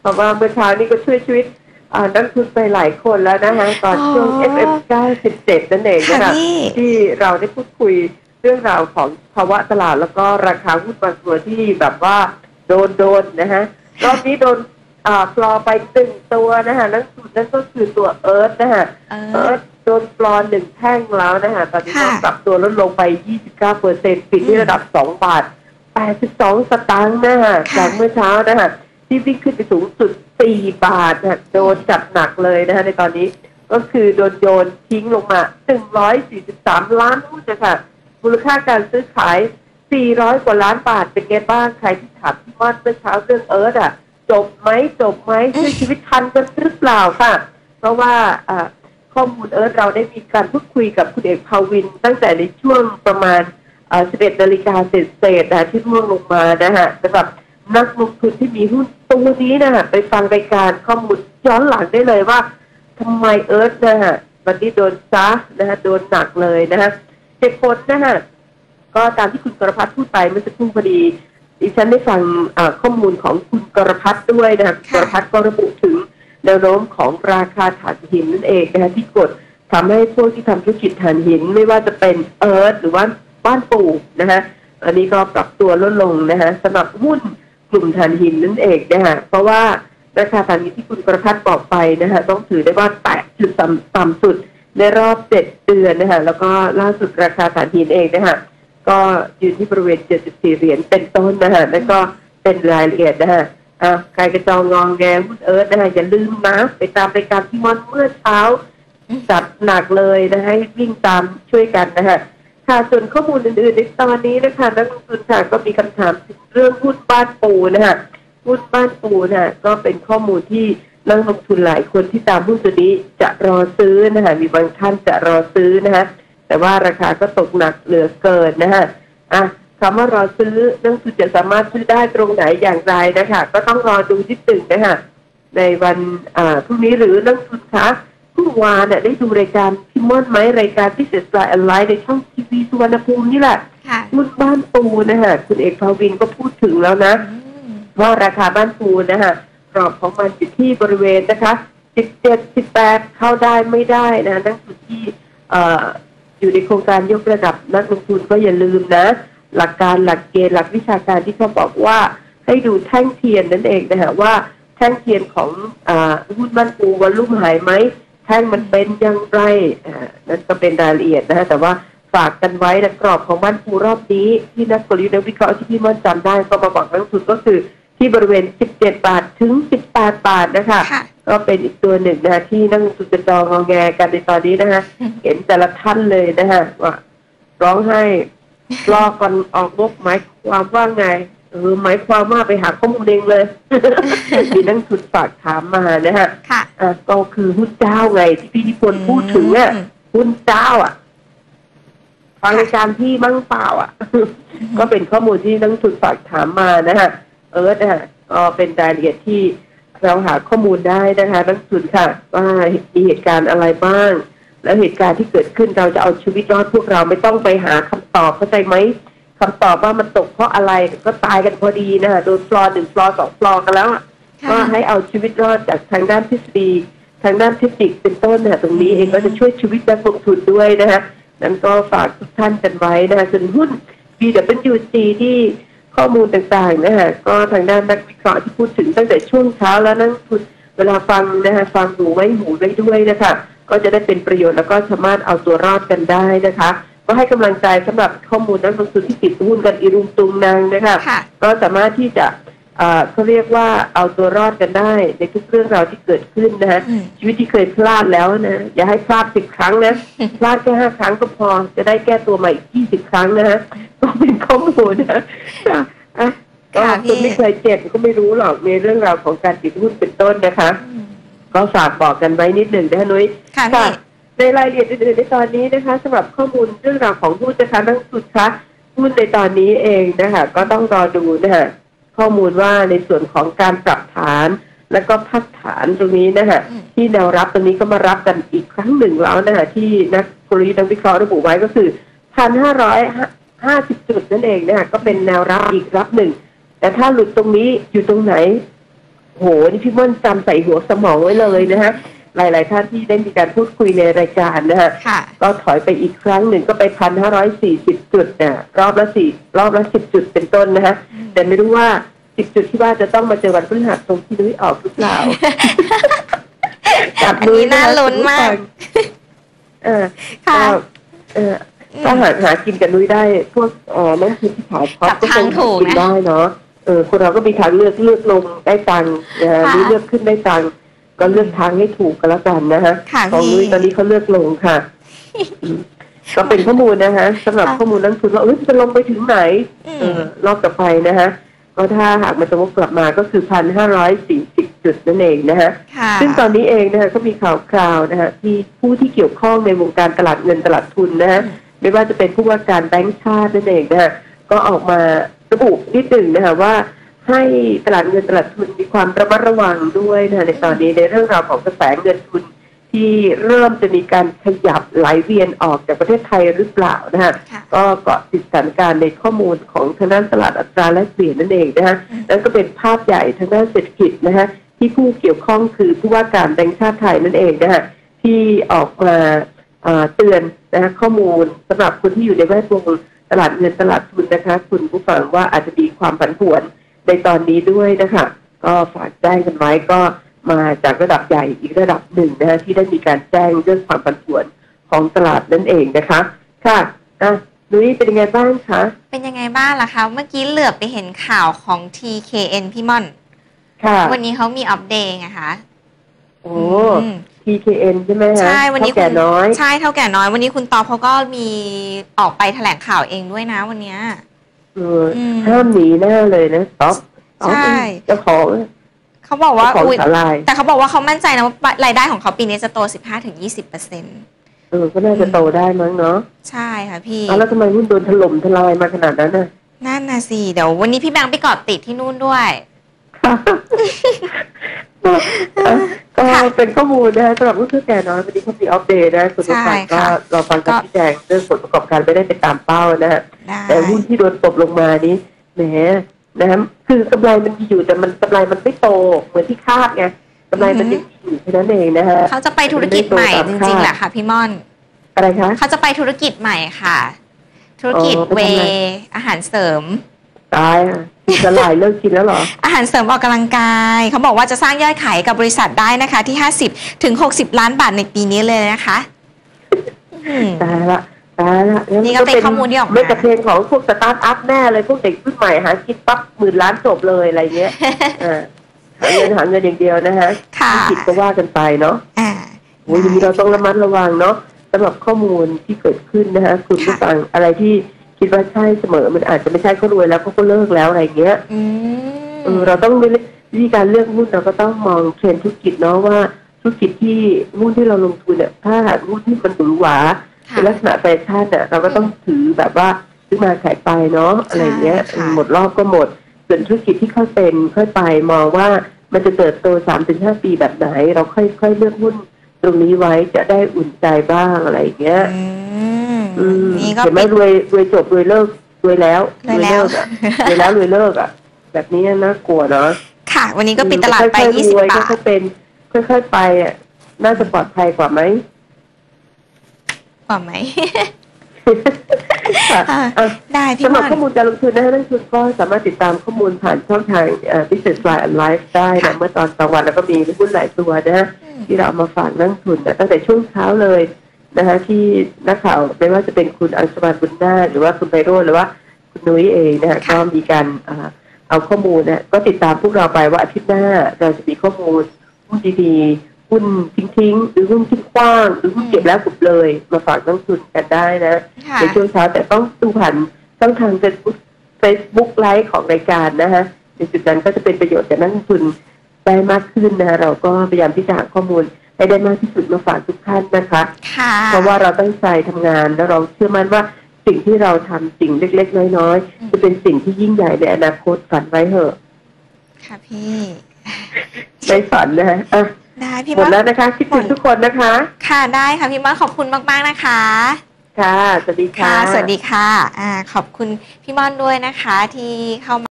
เพราะว่าเมื่อเช้านี้ก็ช่วยชีวิตอ่านักทุนไปหลายคนแล้วนะคะตอนช่วงอ๋อ FM 97นั่นเองนะคะค่ะพี่ที่เราได้พูดคุยเรื่องราวของภาวะตลาดแล้วก็ราคาหุ้นบางตัวที่แบบว่าโดนโดนนะฮะรอบนี้โดนอ่าปลอไปตึงตัวนะคะนั่นสุดนั่นก็คือตัวเอิร์ธนะคะเอเอิอร์ธโดนปลอหนึ่งแท่งแล้วนะคะตอนนี้ก็ค่ะปรับตัวลดลงไป 29เปอร์เซ็นต์ปิดที่ระดับ 2 บาท 82 สตางค์นะคะค่ะจากเมื่อเช้านะคะ ที่วิ่งขึ้นไปสูงสุด 4 บาทนะคะโดนจัดหนักเลยนะคะในตอนนี้ก็คือโดนโยนทิ้งลงมา 143 ล้านหุ้นนะคะมูลค่าการซื้อขาย 400 กว่าล้านบาท เป็นไงบ้าง ใครที่ถามที่ว่าเมื่อเช้าเรื่องเอิร์ธอะ จบไหมจบไหมช่วยชีวิตทันกันหรือเปล่าค่ะ เพราะว่าข้อมูลเอิร์ธเราได้มีการพูดคุยกับคุณเอกภาวิน ตั้งแต่ในช่วงประมาณ11นาฬิกาเศษๆนะที่ร่วงลงมานะฮะสำหรับ นักลงทุนที่มีหุ้นตัวนี้นะฮะไปฟังรายการข้อมูลย้อนหลังได้เลยว่าทำไมเอิร์ธนะฮะวันนี้โดนซ้านะฮะโดนหนักเลยนะฮะเหตุผลนะฮะก็ตามที่คุณกรพัฒน์พูดไปเมื่อสักครู่พอดีดิฉันได้ฟังข้อมูลของคุณกรพัฒน์ด้วยนะครับกรพัฒน์ก็ระบุถึงแนวโน้มของราคาถ่านหินนั่นเองนะคะที่กดทำให้พวกที่ทำธุรกิจถ่านหิน ไม่ว่าจะเป็นเอิร์ธหรือว่าบ้านปู่นะฮะอันนี้ก็ปรับตัวลดลงนะฮะสำหรับหุ้น กลุ่มถ่านหินนั่นเองนะฮะเพราะว่าราคาถ่านหินที่คุณกระพัฒน์บอกไปนะฮะต้องถือได้ว่าแตะจุดต่ำสุดในรอบเจ็ดเดือนนะฮะแล้วก็ล่าสุดราคาถ่านหินเองนะฮะก็อยู่ที่บริเวณ 74 เหรียญเป็นต้นนะฮะแล้วก็เป็นรายละเอียดนะฮะอะใครกระจองงองแงหุ้นเอิร์ธนะฮะอย่าลืมนะไปตามรายการที่มอนเมื่อเช้าจัดหนักเลยนะฮะให้วิ่งตามช่วยกันนะฮะ ค่ะส่วนข้อมูลอื่นๆในตอนนี้นะคะนักลงทุนค่ะก็มีคำถามถึงเรื่องหุ้นบ้านปูนะฮะหุ้นบ้านปูนะะก็เป็นข้อมูลที่นักลงทุนหลายคนที่ตามหุ้นตัวนี้จะรอซื้อนะฮะมีบางท่านจะรอซื้อนะฮะแต่ว่าราคาก็ตกหนักเหลือเกินนะฮะอะคำว่ารอซื้อนักลงทุนจะสามารถซื้อได้ตรงไหนอย่างไรนะคะก็ต้องรอดูที่ตึงนะคะในวันพรุ่งนี้หรือนักลงทุนคะ อวานเนี่ยได้ดูรายการพิมอนไหมรายการพิเศษสไลน์ออนไลน์ในช่องทีวีสุวรรณภูมินี่แหละค่ะหุ้นบ้านปูนะคะคุณเอกภาวินก็พูดถึงแล้วนะอืมว่าราคาบ้านปูนะคะกรอบของมันอยู่ที่บริเวณนะคะ17 18เข้าได้ไม่ได้นะนักลงทุนที่เอ่ออยู่ในโครงการยกระดับนักลงทุนก็อย่าลืมนะ หลักการหลักเกณฑ์หลักวิชาการที่เขาบอกว่าให้ดูแท่งเทียนนั่นเองนะฮะว่าแท่งเทียนของอาหุ้นบ้านปูวันลุ่มหายไหมแท่งมันเป็นอย่างไรอ่านั่นก็เป็นรายละเอียดนะฮะแต่ว่าฝากกันไว้นะกรอบของบ้านปูรอบนี้ ที่นักกลยุทธ์นักวิเคราะห์ที่พี่ม่อนจำได้ก็มาบอกนักลงทุนก็คือที่บริเวณ 17 บาทถึง 18 บาทนะคะค่ะก็เป็นอีกตัวหนึ่งนะที่นักลงทุนจะจองงอแงกันในตอนนี้นะคะอืมเห็นแต่ละท่านเลยนะคะว่าร้องไห้รอก่อนออกงบหมายความว่าไง เออหมายความว่าไปหาข้อมูลเองเลยมีนักลงทุนฝากถามมานะฮะค่ะอะก็คือหุ้นเจ้าไงที่พี่นิพนธ์พูดถึงอะอืมหุ้นเจ้า อะฟังรายการพี่มั่งเปล่า อะ ก็เป็นข้อมูลที่นักลงทุนฝากถามมานะฮะเอิร์ธนะฮะก็เป็นรายละเอียดที่เราหาข้อมูลได้นะคะนักลงทุนค่ะ ว่ามีเหตุการณ์อะไรบ้าง แล้วเหตุการณ์ที่เกิดขึ้นเราจะเอาชีวิตรอดพวกเราไม่ต้องไปหาคำตอบเข้าใจไหม คำตอบว่ามันตกเพราะอะไรก็ตายกันพอดีนะคะโดนฟลอร์หนึ่งฟลอร์สองฟลอร์กันแล้วอะค่ะก็ให้เอาชีวิตรอดจากทางด้านทฤษฎีทางด้านเทคนิคเป็นต้นนะตรงนี้เองก็จะช่วยชีวิตนักลงทุนด้วยนะคะนั้นก็ฝากทุกท่านกันไว้นะคะส่วนหุ้น BWG ที่ข้อมูลต่างๆนะคะก็ทางด้านนักวิเคราะห์ที่พูดถึงตั้งแต่ช่วงเช้าแล้วนักลงทุนเวลาฟังนะคะฟังหูไว้หูไว้ด้วยนะคะก็จะได้เป็นประโยชน์แล้วก็สามารถเอาตัวรอดกันได้นะคะ ก็ให้กำลังใจสำหรับข้อมูลนักลงทุนที่ติดหุ้นกันอีรุงตุงนางนะคะค่ะก็สามารถที่จะเอ่อเขาเรียกว่าเอาตัวรอดกันได้ในทุกเรื่องราวที่เกิดขึ้นนะฮะอืมชีวิตที่เคยพลาดแล้วนะ อย่าให้พลาดสิบครั้งนะพลาดแค่ห้าครั้งก็พอจะได้แก้ตัวใหม่ยี่สิบครั้งนะฮะก็เป็นข้อมูลนะอะก็ค่ะคุณพี่ไม่เคยเจ็บก็ไม่รู้หรอกในเรื่องราวของการติดหุ้นเป็นต้นนะคะอืมก็ฝากบอกกันไว้นิดหนึ่งนะคะนุ้ยค่ะพี่ ในรายละเอียดอื่นๆในตอนนี้นะคะสำหรับข้อมูลเรื่องราวของหุ้นนะคะนักลงทุนคะหุ้นในตอนนี้เองนะคะก็ต้องรอดูนะคะข้อมูลว่าในส่วนของการปรับฐานแล้วก็พักฐานตรงนี้นะคะที่แนวรับตรงนี้ก็มารับกันอีกครั้งหนึ่งแล้วนะคะที่นักกลยุทธ์นักวิเคราะห์ระบุไว้ก็คือพันห้าร้อยห้าสิบจุดนั่นเองนะคะก็เป็นแนวรับอีกรับหนึ่ง แต่ถ้าหลุดตรงนี้อยู่ตรงไหน โหนี่พี่ม่อนจำใส่หัวสมองไว้เลยนะฮะ หลาย ๆ ท่านที่ได้มีการพูดคุยในรายการนะฮะค่ะ ก็ถอยไปอีกครั้งหนึ่งก็ไปพันห้าร้อยสี่สิบจุดเนี่ยรอบละสี่รอบละสิบจุดเป็นต้นนะฮะแต่ไม่รู้ว่าสิบจุดที่ว่าจะต้องมาเจอวันพฤหัสตรงที่นุ้ยออกหรือเปล่าจับอันนุ้ยนี้น่าลุ้นมาก เออค่ะก็เออถ้าหาหากินกับนุ้ยได้ พวกเอ่อน้องพิมที่ขายท็อปจับก็คทางงถูกกินนะได้เนาะเออคนเราก็มีทางเลือกเลือกลงได้ตังค์นะฮะค่ะหรือเลือกขึ้นได้ตังค์ ก็เลือกทางให้ถูกกันแล้วกันนะฮะค่ะของพี่นุ้ยตอนนี้เขาเลือกลงค่ะอืมก็เป็นข้อมูลนะคะสำหรับค่ะข้อมูลนักลงทุนว่าเอ้ยจะลงไปถึงไหนอืเอมอรอบต่อไปนะคะก็ถ้าหากมันจะวกกลับมาก็คือพันห้าร้อยสี่สิบจุดนั่นเองนะคะค่ะซึ่งตอนนี้เองนะคะก็มีข่าวคราวนะคะที่ผู้ที่เกี่ยวข้องในวงการตลาดเงินตลาดทุนนะฮะอืมไม่ว่าจะเป็นผู้ว่าการแบงก์ชาตินั่นเองนะคะก็ออกมาระบุนิดหนึ่งนะคะว่า ให้ตลาดเงินตลาดทุนมีความระมัดระวังด้วยนะคะในตอนนี้ในเรื่องราวของกระแสเงินทุนที่เริ่มจะมีการขยับไหลเวียนออกจากประเทศไทยหรือเปล่านะคะค่ะก็เกาะติดสถานการณ์ในข้อมูลของทางด้านตลาดอัตราแลกเปลี่ยนนั่นเองนะคะอืมนั่นก็เป็นภาพใหญ่ทางด้านเศรษฐกิจนะคะที่ผู้เกี่ยวข้องคือผู้ว่าการแบงก์ชาติไทยนั่นเองนะคะที่ออกมาเอ่อเตือนนะคะข้อมูลสำหรับคนที่อยู่ในแวดวงตลาดเงินตลาดทุนนะคะ คุณผู้ฟังว่าอาจจะมีความผันผวน ในตอนนี้ด้วยนะคะ ก็ฝากแจ้งกันไว้ก็มาจากระดับใหญ่อีกระดับหนึ่งนะคะที่ได้มีการแจ้งเรื่องความผันผวนของตลาดนั่นเองนะคะ ค่ะอะนุ้ยเป็นยังไงบ้างคะเป็นยังไงบ้างล่ะคะ เมื่อกี้เหลือบไปเห็นข่าวของ TKN พี่ม่อน ค่ะ วันนี้เขามีอัปเดตไงคะโอ้อืม TKN ใช่ไหมฮะใช่วันนี้เท่าแก่คุณน้อย ใช่เท่าแก่น้อย วันนี้คุณตอบเขาก็มีออกไปแถลงข่าวเองด้วยนะวันเนี้ย เอออมห้ามหนีแน่เลยนะต๊อปต๊อปใช่ เจ้าของเขาบอกว่าเจ้าของอุ๊ยสาลายแต่เขาบอกว่าเขามั่นใจนะว่ารายได้ของเขาปีนี้จะโต 15-20%เปอร์เซ็นต์เออก็น่าจะโตได้มั้งเนาะใช่ค่ะพี่ เอาแล้วทำไมหุ้นโดนถล่มทลายมาขนาดนั้นน่ะ นั่นนะสิ เดี๋ยววันนี้พี่แบงค์ไปเกาะติดที่นู่นด้วยอะก็ เป็นข้อมูลนะสำหรับผู้ซื้อแก่น้อยวันนี้เขามีอัปเดตนะคุณผู้ฟังใช่ก็ค่ะเราฟังการชี้แจงเรื่องผลประกอบการไม่ได้ไปตามเป้านะฮะได้แต่หุ้นที่โดนตบลงมานี้แหมนะครับคือกำไรมันมีอยู่แต่มันกำไรมันไม่โตเหมือนที่คาดไงกำไรมันยังมีอยู่แค่นั้นเองนะฮะเขาจะไปธุรกิจใหม่จริงๆแหละค่ะพี่ม่อนอะไรคะเขาจะไปธุรกิจใหม่ค่ะ ธุรกิจอ๋อไปเวทำอะไรอาหารเสริมตายอะ กินสลายเลิกกินแล้วเหรอ อาหารเสริมออกกำลังกาย เขาบอกว่าจะสร้างยอดขายกับบริษัทได้นะคะที่50ถึง60ล้านบาทในปีนี้เลยนะคะอืมตายละตายละงั้นี่ก็เป็นข้อมูลที่ออกมาไม่กระเพงของพวกสตาร์ทอัพแน่เลยพวกเด็กรุ่นใหม่หากินปั๊บหมื่นล้านจบเลยอะไรเงี้ยอ่าหาเงินหาเงินอย่างเดียวนะฮะค่ะผิดก็ว่ากันไปเนาะอ่าโอ้ยอย่างนี้เราต้องระมัดระวังเนาะสำหรับข้อมูลที่เกิดขึ้นนะฮะคุณผู้ค่ะฟังอะไรที่ คิดว่าใช่เสมอ มันอาจจะไม่ใช่เขารวยแล้วเขาก็เลิกแล้วอะไรเงี้ยอืเอมอเราต้องวิธีการเลือกหุ้นเราก็ต้องมองเทรนด์ธุรกิจเนาะว่าธุรกิจที่หุ้นที่เราลงทุนเนี่ยถ้าหากหุ้นที่มันหวือหวาค่ะเป็นลักษณะแฟชั่นเนี่ยเราก็ต้องถือแบบว่าซื้อมาขายไปเนาะอะไรเงี้ยค่ะหมดรอบก็หมดส่วนธุรกิจที่ค่อยเป็นค่อยไปมองว่ามันจะเติบโตสามถึงห้าปีแบบไหน เราค่อยๆเลือกหุ้นตรงนี้ไว้จะได้อุ่นใจบ้างอะไรเงี้ยอืมอืม นี่ก็เห็นไหมเป็นรวยรวยจบรวยเลิกรวยแล้วรวยแล้วเกอะรวยแล้วรวยเลิกอะ แบบนี้น่ากลัวเนาะค่ะ วันนี้ก็ปิดตลาดไปค่อยๆ20รวยบาทค่อยๆเป็นค่อยๆไปอะน่าจะปลอดภัยกว่าไหมกว่าไหมค่ะค่ะอะได้พี่สำหม่รับอนข้อมูลการลงทุนนะฮะนักลงทุนก็สามารถติดตามข้อมูลผ่านช่องทางเอ่อ Business Line and Live ได้ค่ะนะเมื่อตอนกลางวันแล้วก็มีหุ้นหลายตัวนะฮะอืมที่เราเอามาฝากนักลงทุนนะตั้งแต่ช่วงเช้าเลย นะคะที่นักข่าวไม่ว่าจะเป็นคุณอังสมานบุญนาถหรือว่าคุณไพโรจน์หรือว่าคุณนุ้ยเองนะคะก็มีการอ่าเอาข้อมูลนะก็ติดตามพวกเราไปว่าอาทิตย์หน้าเราจะมีข้อมูลหุ้นดีๆหุ้นทิ้งๆหรือหุ้นทิ้งกว้างหรือหุ้นเก็บแล้วเกุบเลย มาฝากนักลงทุนกันได้นะค่ะในช่วงเช้าแต่ต้องดูผ่านช่องทาง Facebook Facebook ไลฟ์ของรายการนะฮะในจุดนั้นก็จะเป็นประโยชน์กับนักลงทุนได้มากขึ้นนะเราก็พยายามที่จะหาข้อมูล ให้ได้มากที่สุดมาฝากทุกท่านนะคะค่ะเพราะว่าเราตั้งใจทำงานแล้วเราเชื่อมั่นว่าสิ่งที่เราทำสิ่งเล็ก ๆ น้อยอืมๆจะเป็นสิ่งที่ยิ่งใหญ่ในอนาคตฝันไว้เถอะ ค่ะพี่ไม่ฝันนะฮะอะได้พี่หมม่ดอนแล้วนะคะ คิดถึงทุกคนนะคะ ค่ะได้ค่ะพี่ม่อนขอบคุณมากๆนะคะ ค่ะ สวัสดีค่ะค่ะสวัสดีค่ะอ่าขอบคุณพี่ม่อนด้วยนะคะที่เข้ามา